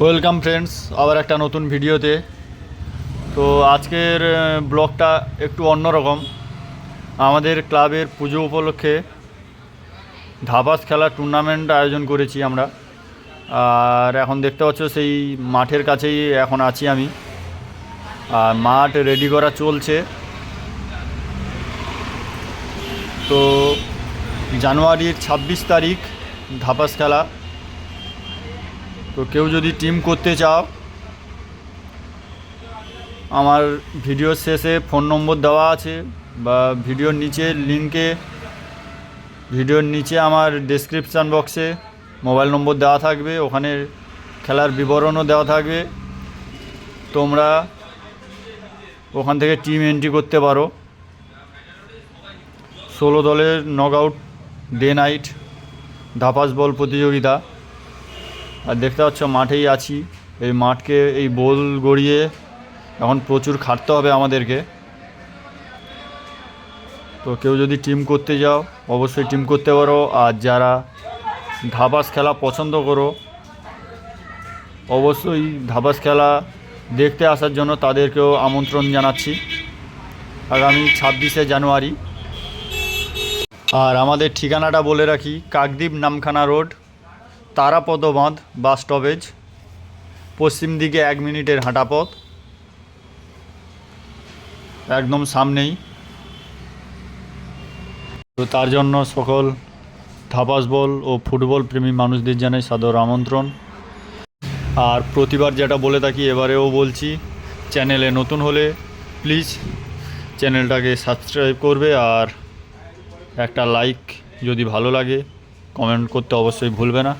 Welcome friends আবার একটা নতুন ভিডিওতে। তো আজকের ব্লগটা একটু অন্যরকম আমাদের ক্লাবের পুজো উপলক্ষে ধাবাস খেলা টুর্নামেন্ট আয়োজন করেছি আমরা। আর এখন দেখতে পাচ্ছ, সেই মাঠের কাছেই এখন আছি আমি। আর মাঠ রেডি করা চলছে। তো জানুয়ারির ছাব্বিশ তারিখ ধাপাস খেলা। তো কেউ যদি টিম করতে চাও, আমার ভিডিওর শেষে ফোন নম্বর দেওয়া আছে বা ভিডিওর নিচে লিঙ্কে ভিডিওর নিচে আমার ডেসক্রিপশান বক্সে মোবাইল নম্বর দেওয়া থাকবে, ওখানে খেলার বিবরণও দেওয়া থাকবে। তোমরা ওখান থেকে টিম এন্ট্রি করতে পারো। ষোলো দলের নক আউট ডে নাইট ধাপাস বল প্রতিযোগিতা। আর দেখতে পাচ্ছ, মাঠেই আছি। এই মাঠকে এই বোল গড়িয়ে এখন প্রচুর খাটতে হবে আমাদেরকে। তো কেউ যদি টিম করতে যাও, অবশ্যই টিম করতে পারো। আর যারা ধাবাস খেলা পছন্দ করো, অবশ্যই ধাবাস খেলা দেখতে আসার জন্য তাদেরকেও আমন্ত্রণ জানাচ্ছি। আগামী ছাব্বিশে জানুয়ারি। আর আমাদের ঠিকানাটা বলে রাখি, কাকদ্বীপ নামখানা রোড তারাপদ বাঁধ বাস স্টপেজ, পশ্চিম দিকে এক মিনিটের হাঁটা পথ একদম সামনেই। তো তার জন্য সকল ধাপাস বল ও ফুটবল প্রেমী মানুষদের জানাই সাদর আমন্ত্রণ। আর প্রতিবার যেটা বলে থাকি, এবারেও বলছি, চ্যানেলে নতুন হলে প্লিজ চ্যানেলটাকে সাবস্ক্রাইব করবে আর একটা লাইক যদি ভালো লাগে, কমেন্ট করতে অবশ্যই ভুলবে না।